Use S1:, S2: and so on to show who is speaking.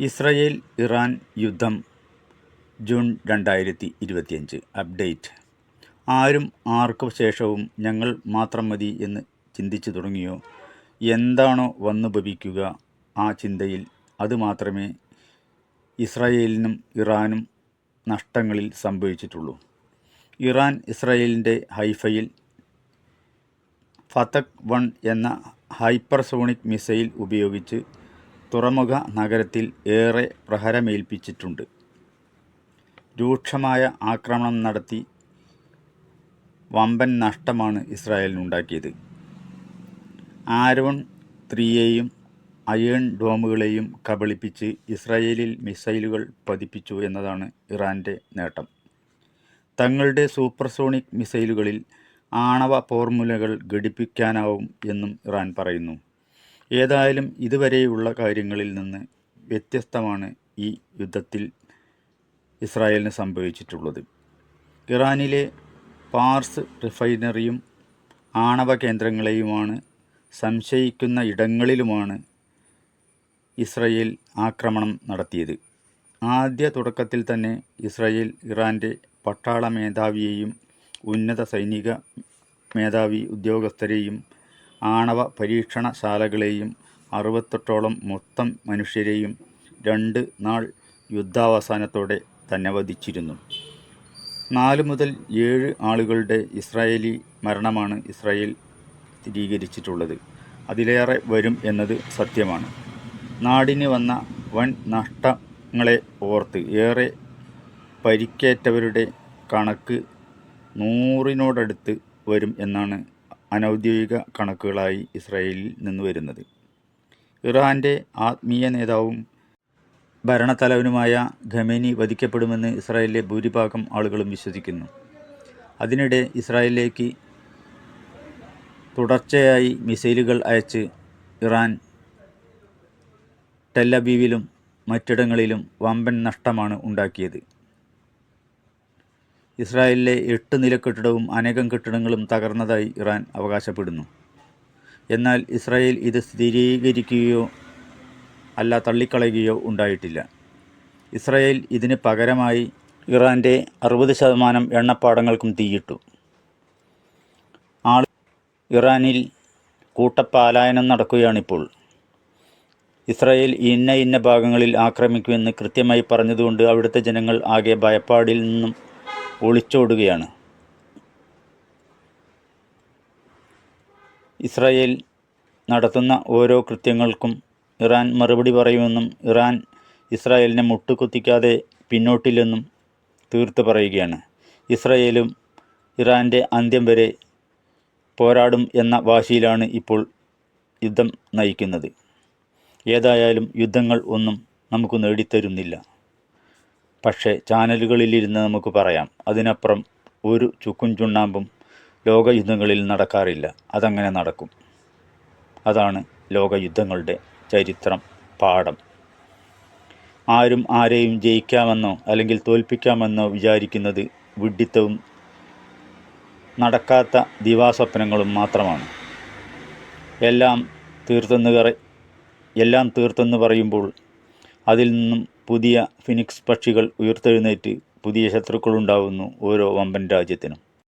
S1: Israel Iran യുദ്ധം June രണ്ടായിരത്തി ഇരുപത്തിയഞ്ച്. അപ്ഡേറ്റ്. ആരും ആർക്കു ശേഷവും ഞങ്ങൾ മാത്രം മതി എന്ന് ചിന്തിച്ചു തുടങ്ങിയോ? എന്താണോ വന്നു ഭവിക്കുക ആ ചിന്തയിൽ. അതുമാത്രമേ ഇസ്രയേലിനും ഇറാനും നഷ്ടങ്ങളിൽ സംഭവിച്ചിട്ടുള്ളൂ. ഇറാൻ ഇസ്രായേലിന്റെ ഹൈഫയിൽ ഫതക് വൺ എന്ന ഹൈപ്പർസോണിക് മിസൈൽ ഉപയോഗിച്ച് തുറമുഖ നഗരത്തിൽ ഏറെ പ്രഹരമേൽപ്പിച്ചിട്ടുണ്ട്. രൂക്ഷമായ ആക്രമണം നടത്തി വമ്പൻ നഷ്ടമാണ് ഇസ്രായേലിനുണ്ടാക്കിയത്. ആരോൺ ത്രീയെയും അയേൺ ഡോമുകളെയും കബളിപ്പിച്ച് ഇസ്രായേലിൽ മിസൈലുകൾ പതിപ്പിച്ചു എന്നതാണ് ഇറാന്റെ നേട്ടം. തങ്ങളുടെ സൂപ്പർസോണിക് മിസൈലുകളിൽ ആണവ ഫോർമുലകൾ ഘടിപ്പിക്കാനാവും എന്നും ഇറാൻ പറയുന്നു. ഏതായാലും ഇതുവരെയുള്ള കാര്യങ്ങളിൽ നിന്ന് വ്യത്യസ്തമാണ് ഈ യുദ്ധത്തിൽ ഇസ്രായേലിന് സംഭവിച്ചിട്ടുള്ളത്. ഇറാനിലെ പാർസ് റിഫൈനറിയും ആണവ കേന്ദ്രങ്ങളെയുമാണ് സംശയിക്കുന്ന ഇടങ്ങളിലുമാണ് ഇസ്രയേൽ ആക്രമണം നടത്തിയത്. ആദ്യ തുടക്കത്തിൽ തന്നെ ഇസ്രയേൽ ഇറാന്റെ പട്ടാള മേധാവിയെയും ഉന്നത സൈനിക മേധാവി ഉദ്യോഗസ്ഥരെയും ആണവ പരീക്ഷണശാലകളെയും അറുപത്തെട്ടോളം മൊത്തം മനുഷ്യരെയും രണ്ട് നാൾ യുദ്ധാവസാനത്തോടെ തന്നെ വധിച്ചിരുന്നു. നാല് മുതൽ ഏഴ് ആളുകളുടെ ഇസ്രായേലി മരണമാണ് ഇസ്രായേൽ സ്ഥിരീകരിച്ചിട്ടുള്ളത്. അതിലേറെ വരും എന്നത് സത്യമാണ്. നാടിന് വന്ന വൻ നഷ്ടങ്ങളെ ഓർത്ത് ഏറെ പരിക്കേറ്റവരുടെ കണക്ക് നൂറിനോടടുത്ത് വരും എന്നാണ് അനൗദ്യോഗിക കണക്കുകളായി ഇസ്രായേലിൽ നിന്ന് വരുന്നത്. ഇറാന്റെ ആത്മീയ നേതാവും ഭരണത്തലവനുമായ ഖമേനി വധിക്കപ്പെടുമെന്ന് ഇസ്രായേലിലെ ഭൂരിഭാഗം ആളുകളും വിശ്വസിക്കുന്നു. അതിനിടെ ഇസ്രായേലിലേക്ക് തുടർച്ചയായി മിസൈലുകൾ അയച്ച് ഇറാൻ ടെല്ലബീവിലും മറ്റിടങ്ങളിലും വമ്പൻ നഷ്ടമാണ് ഉണ്ടാക്കിയത്. ഇസ്രായേലിലെ എട്ട് നില കെട്ടിടവും അനേകം കെട്ടിടങ്ങളും തകർന്നതായി ഇറാൻ അവകാശപ്പെടുന്നു. എന്നാൽ ഇസ്രായേൽ ഇത് സ്ഥിരീകരിക്കുകയോ അല്ല തള്ളിക്കളയുകയോ ഉണ്ടായിട്ടില്ല. ഇസ്രായേൽ ഇതിന് പകരമായി ഇറാന്റെ അറുപത് ശതമാനം എണ്ണപ്പാടങ്ങൾക്കും തീയിട്ടു. ആൾ ഇറാനിൽ കൂട്ടപ്പാലായനം നടക്കുകയാണിപ്പോൾ. ഇസ്രായേൽ ഇന്ന ഇന്ന ഭാഗങ്ങളിൽ ആക്രമിക്കുമെന്ന് കൃത്യമായി പറഞ്ഞതുകൊണ്ട് അവിടുത്തെ ജനങ്ങൾ ആകെ ഭയപ്പാടിൽ നിന്നും ഒളിച്ചോടുകയാണ്. ഇസ്രായേൽ നടത്തുന്ന ഓരോ കൃത്യങ്ങൾക്കും ഇറാൻ മറുപടി പറയുമെന്നും ഇറാൻ ഇസ്രായേലിനെ മുട്ടുകുത്തിക്കാതെ പിന്നോട്ടില്ലെന്നും തീർത്ത് പറയുകയാണ്. ഇസ്രായേലും ഇറാന്റെ അന്ത്യം വരെ പോരാടും എന്ന വാശിയിലാണ് ഇപ്പോൾ യുദ്ധം നയിക്കുന്നത്. ഏതായാലും യുദ്ധങ്ങൾ ഒന്നും നമുക്ക് നേടിത്തരുന്നില്ല. പക്ഷേ ചാനലുകളിലിരുന്ന് നമുക്ക് പറയാം. അതിനപ്പുറം ഒരു ചുക്കും ചുണ്ണാമ്പും ലോകയുദ്ധങ്ങളിൽ നടക്കാറില്ല. അതങ്ങനെ നടക്കും. അതാണ് ലോകയുദ്ധങ്ങളുടെ ചരിത്രം പാഠം. ആരും ആരെയും ജയിക്കാമെന്നോ അല്ലെങ്കിൽ തോൽപ്പിക്കാമെന്നോ വിചാരിക്കുന്നത് വിഡ്ഢിത്തവും നടക്കാത്ത ദിവാസ്വപ്നങ്ങളും മാത്രമാണ്. എല്ലാം തീർത്തെന്ന് എല്ലാം തീർത്തെന്ന് പറയുമ്പോൾ അതിൽ നിന്നും പുതിയ ഫിനിക്സ് പക്ഷികൾ ഉയർത്തെഴുന്നേറ്റ് പുതിയ ശത്രുക്കളുണ്ടാവുന്നു ഓരോ വമ്പൻ രാജ്യത്തിനും.